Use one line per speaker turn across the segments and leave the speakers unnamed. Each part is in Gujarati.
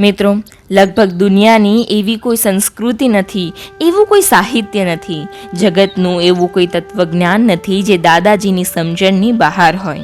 મિત્રો, લગભગ દુનિયાની એવી કોઈ સંસ્કૃતિ નથી, એવું કોઈ સાહિત્ય નથી, જગતનું એવું કોઈ તત્વજ્ઞાન નથી જે દાદાજીની સમજણની બહાર હોય.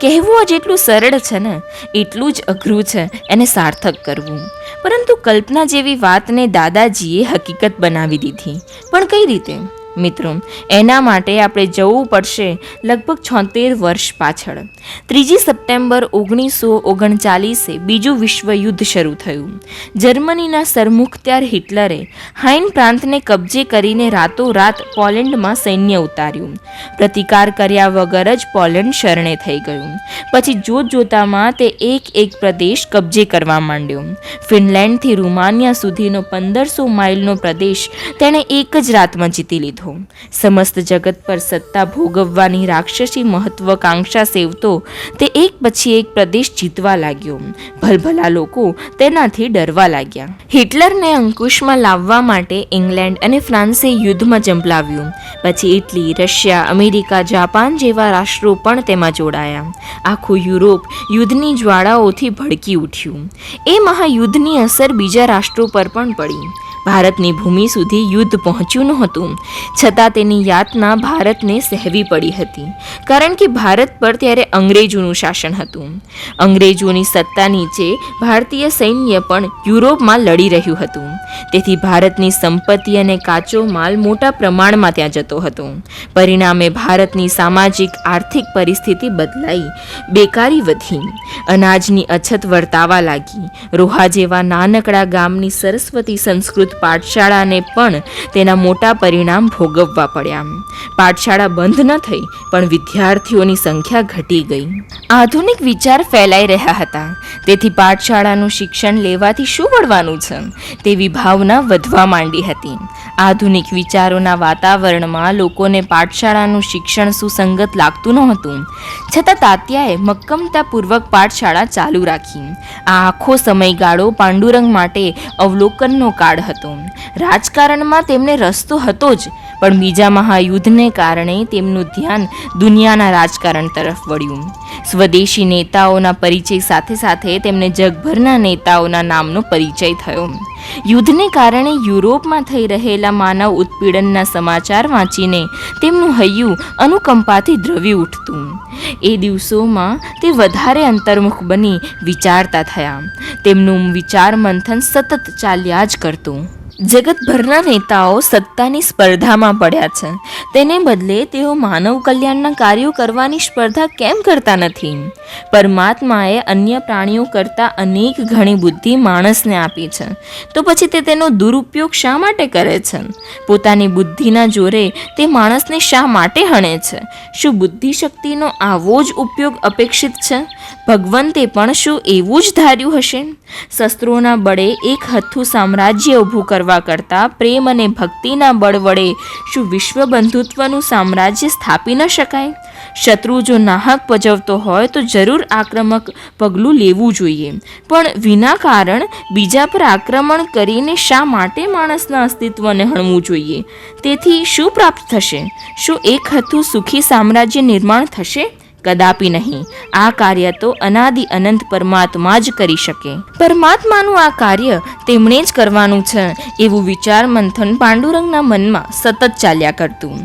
કહેવું જેટલું સરળ છે ને, એટલું જ અઘરું છે એને સાર્થક કરવું. પરંતુ કલ્પના જેવી વાતને દાદાજીએ હકીકત બનાવી દીધી. પણ કઈ રીતે? મિત્રો, એના માટે આપણે જવું પડશે લગભગ છોતેર વર્ષ પાછળ. ત્રીજી સપ્ટેમ્બર ઓગણીસો ઓગણચાલીસે બીજું વિશ્વયુદ્ધ શરૂ થયું. જર્મનીના સરમુખત્યાર હિટલરે હાઇન પ્રાંતને કબજે કરીને રાતોરાત પોલેન્ડમાં સૈન્ય ઉતાર્યું. પ્રતિકાર કર્યા વગર જ પોલેન્ડ શરણે થઈ ગયું. પછી જોત જોતામાં તે એક એક પ્રદેશ કબજે કરવા માંડ્યો. ફિનલેન્ડથી રૂમાનિયા સુધીનો પંદરસો માઇલનો પ્રદેશ તેણે એક જ રાતમાં જીતી લીધો. સમસ્ત જગત પર સત્તા ભોગવવાની રાક્ષસી મહત્વકાંક્ષા સેવતો તે એક પછી એક પ્રદેશ જીતવા લાગ્યો. ભલભલા લોકો તેનાથી ડરવા લાગ્યા. હિટલરને અંકુશમાં લાવવા માટે ઇંગ્લેન્ડ અને ફ્રાન્સે યુદ્ધમાં ઝંપલાવ્યું પછી ઇટલી, રશિયા, અમેરિકા, જાપાન જેવા રાષ્ટ્રો પણ તેમાં જોડાયા. આખું યુરોપ યુદ્ધની જ્વાળાઓથી ભડકી ઉઠ્યું. એ મહાયુદ્ધની અસર બીજા રાષ્ટ્રો પર પણ પડી. ભારતની ભૂમિ સુધી યુદ્ધ પહોંચ્યું નહોતું. છતાં તેની યાતના ભારતને સહેવી પડી હતી. કારણ કે ભારત પર ત્યારે અંગ્રેજોનું શાસન હતું. અંગ્રેજોની સત્તા નીચે ભારતીય સૈન્ય પણ યુરોપમાં લડી રહ્યું હતું. તેથી ભારતની સંપત્તિ અને કાચો માલ મોટા પ્રમાણમાં ત્યાં જતો હતો. પરિણામે ભારતની સામાજિક આર્થિક પરિસ્થિતિ બદલાઈ. બેકારી વધી. અનાજની અછત વર્તાવા લાગી. રોહા જેવા નાનકડા ગામની સરસ્વતી સંસ્કૃત પાઠશાળાને પણ તેના મોટા પરિણામ ભોગવવા પડ્યા. પાઠશાળા બંધ ન થઈ, પણ વિદ્યાર્થીઓની સંખ્યા ઘટી ગઈ. આધુનિક વિચાર ફેલાઈ રહ્યા હતા. તેથી પાઠશાળાનું શિક્ષણ લેવાથી શું વળવાનું છે? તેવી ભાવના વધવા માંડી હતી. આધુનિક વિચારોના વાતાવરણમાં લોકોને પાઠશાળાનું શિક્ષણ સુસંગત લાગતું નહોતું. છતાં તાત્યાએ મક્કમતાપૂર્વક પાઠશાળા ચાલુ રાખી. આ આખો સમયગાળો પાંડુરંગ માટે અવલોકનનો કાળ હતો. રાજકારણમાં તેમને રસ્તો હતો જ, પણ બીજા મહાયુદ્ધને કારણે તેમનું ધ્યાન દુનિયાના રાજકારણ તરફ વળ્યું. સ્વદેશી નેતાઓના પરિચય સાથે સાથે તેમને જગભરના નેતાઓના નામનો પરિચય થયો. યુદ્ધને કારણે યુરોપમાં થઈ રહેલા માનવ ઉત્પીડનના સમાચાર વાંચીને તેમનું હૈયું અનુકંપાથી દ્રવી ઉઠતું. એ દિવસોમાં તે વધારે અંતર્મુખ બની વિચારતા થયા. તેમનું વિચાર મંથન સતત ચાલ્યા જ કરતું. જગતભરના નેતાઓ સત્તાની સ્પર્ધામાં પડ્યા છે. તેને બદલે તેઓ માનવ કલ્યાણના કાર્યો કરવાની સ્પર્ધા કેમ કરતા નથી? પરમાત્માએ અન્ય પ્રાણીઓ કરતાં અનેક ઘણી બુદ્ધિ માણસને આપી છે. તો પછી તે તેનો દુરુપયોગ શા માટે કરે છે? પોતાની બુદ્ધિના જોરે તે માણસને શા માટે હણે છે? શું બુદ્ધિ શક્તિનો આવો જ ઉપયોગ અપેક્ષિત છે? ભગવંતે પણ શું એવું જ ધાર્યું હશે? શસ્ત્રોના બળે એક હથ્થું સામ્રાજ્ય ઊભું કરવા કરતાં પ્રેમ અને ભક્તિના બળ વડે શું વિશ્વ બંધુત્વનું સામ્રાજ્ય સ્થાપી ન શકાય? શત્રુ જો નાહક પજવતો હોય તો જરૂર આક્રમક પગલું લેવું જોઈએ. પણ વિના કારણ બીજા પર આક્રમણ કરીને શા માટે માણસના અસ્તિત્વને હણવું જોઈએ? તેથી શું પ્રાપ્ત થશે? શું એક હતું સુખી સામ્રાજ્ય નિર્માણ થશે? કદાપી નહીં. આ કાર્ય તો અનાદિ અનંત પરમાત્મા જ કરી શકે. પરમાત્માનું આ કાર્ય તેમણે જ કરવાનું છે, એવું વિચાર મંથન પાંડુરંગના મનમાં સતત ચાલ્યા કરતું.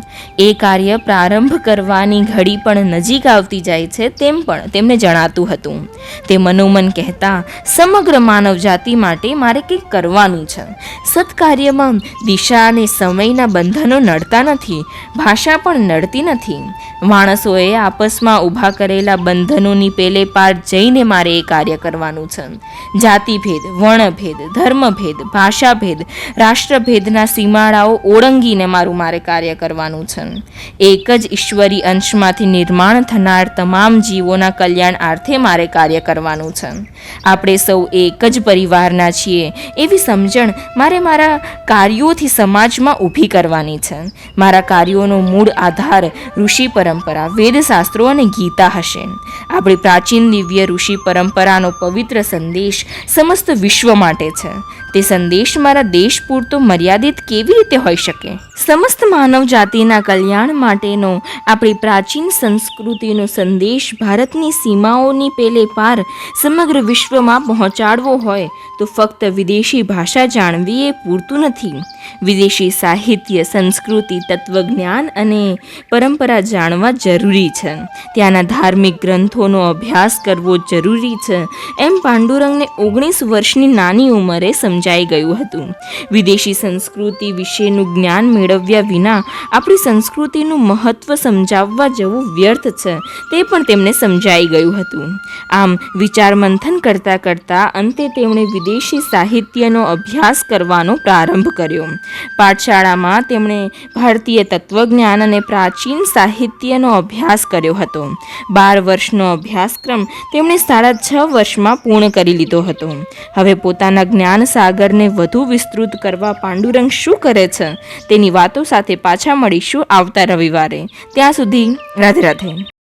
એ કાર્ય પ્રારંભ કરવાની ઘડી પણ નજીક આવતી જાય છે તેમ પણ તેમને જણાતું હતું. તે મનોમન કહેતા, સમગ્ર માનવ જાતિ માટે મારે કંઈક કરવાનું છે. સત્કાર્યમાં દિશા અને સમયના બંધનો નડતા નથી, ભાષા પણ નડતી નથી. માણસોએ આપસમાં ઊભા કરેલા બંધનોની પેલે પાર જઈને મારે એ કાર્ય કરવાનું છે. જાતિભેદ, વર્ણભેદ, ધર્મભેદ, ભાષાભેદ, રાષ્ટ્રભેદના સીમાડાઓ ઓળંગીને મારું મારે કાર્ય કરવાનું છે. એક જ ઈશ્વરી અંશમાંથી નિર્માણ થનાર તમામ જીવોના કલ્યાણ અર્થે મારે કાર્ય કરવાનું છે. આપણે સૌ એક જ પરિવારના છીએ. એવી સમજણ મારે મારા કાર્યોથી સમાજમાં ઊભી કરવાની છે. મારા કાર્યોનો મૂળ આધાર ઋષિ પરંપરા, વેદશાસ્ત્રો અને ગીતા હશે. આપણી પ્રાચીન દિવ્ય ઋષિ પરંપરાનો પવિત્ર સંદેશ સમસ્ત વિશ્વ માટે છે. તે સંદેશ મારા દેશ પૂરતો મર્યાદિત કેવી રીતે હોઈ શકે? સમસ્ત માનવ જાતિના કલ્યાણ માટેનો આપણી પ્રાચીન સંસ્કૃતિનો સંદેશ ભારતની સીમાઓની પેલે પાર સમગ્ર વિશ્વમાં પહોંચાડવો હોય તો ફક્ત વિદેશી ભાષા જાણવી એ પૂરતું નથી. વિદેશી સાહિત્ય, સંસ્કૃતિ, તત્વજ્ઞાન અને પરંપરા જાણવા જરૂરી છે. ત્યાંના ધાર્મિક ગ્રંથોનો અભ્યાસ કરવો જરૂરી છે. એમ પાંડુરંગને ઓગણીસ વર્ષની નાની ઉંમરે સમજાઈ ગયું હતું. વિદેશી સંસ્કૃતિ વિશેનું જ્ઞાન મેળવ્યા વિના આપણી સંસ્કૃતિનું મહત્ત્વ સમજાવવા જવું વ્યર્થ છે, તે પણ તેમને સમજાઈ ગયું હતું. આમ, વિચાર મંથન કરતાં કરતાં અંતે તેમણે વિદેશી સાહિત્યનો અભ્યાસ કરવાનો પ્રારંભ કર્યો. પાઠશાળામાં તેમણે ભારતીય તત્વજ્ઞાન અને પ્રાચીન સાહિત્યનો અભ્યાસ કર્યો હતો. બાર વર્ષનો અભ્યાસક્રમ તેમણે સાડા છ વર્ષમાં પૂર્ણ કરી લીધો હતો. હવે પોતાના જ્ઞાન સાગરને વધુ વિસ્તૃત કરવા પાંડુરંગ શું કરે છે તેની વાતો સાથે પાછા મળીશું આવતા રવિવારે. ત્યાં સુધી રાધે રાધે.